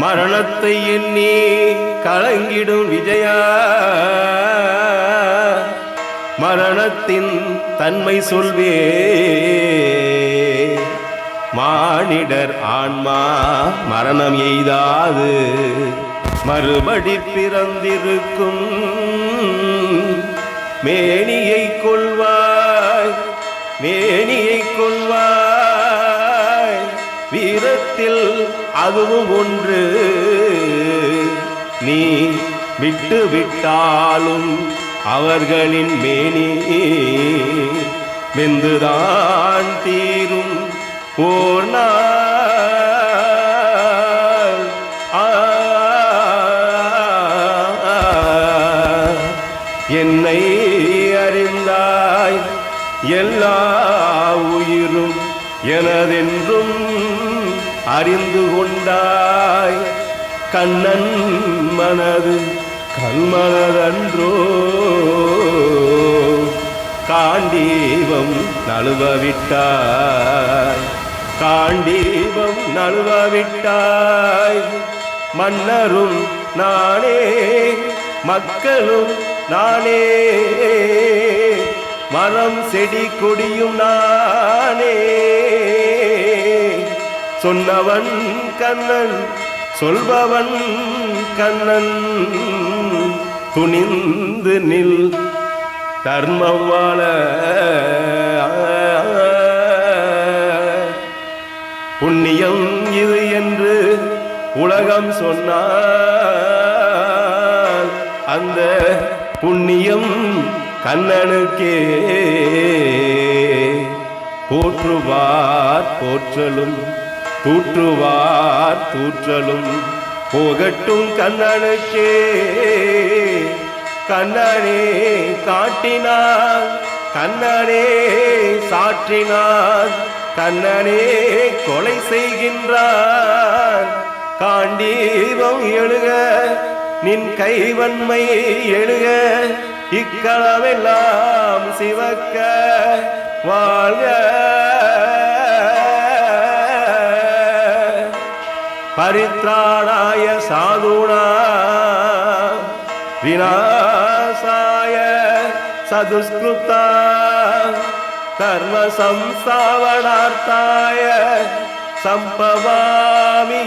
மரணத்தை எண்ணி கலங்கிடும் விஜயா. மரணத்தின் தன்மை சொல்வே. மானிடர் ஆன்மா மரணம் எய்தாது. மறுபடி பிறந்திருக்கும் மேனியை கொள்வார் அதுவும் ஒன்று. நீ விட்டு விட்டாலும் அவர்களின் மேனி வெந்துதான் தீரும். போனா ஆ, என்னை அறிந்தாய் எல்லா உயிரும் எனதென்றும் அறிந்து கொண்டாய் கண்ணன் மனது கல்மனதன்றோ காண்டீபம் நழுவவிட்டாய் காண்டீபம் நழுவவிட்டாய். மன்னரும் நானே மக்களும் நானே. மரம் செடி கொடியும் நானே. சொன்னவன் கண்ணன் சொல்பவன் கண்ணன். துணிந்து நில் தர்மம் வாழ. புண்ணியம் இது என்று உலகம் சொன்னால் அந்த புண்ணியம் கண்ணனுக்கே. போற்றுவார் போற்றலும் தூற்றுவார் தூற்றலும் போகட்டும் கண்ணனுக்கே. கண்ணனே காட்டினார் கண்ணனே சாற்றினார் கண்ணனே கொலை செய்கின்றார். காண்டீபம் எழுக நின் கைவன்மை எழுக இக்களமெல்லாம் சிவக்க வாழ்க பரித்ராணாய சாதுனா விநாசாய சதுஷ்கிருத்தா கர்ம சம்சாவணார்த்தாய சம்பவாமி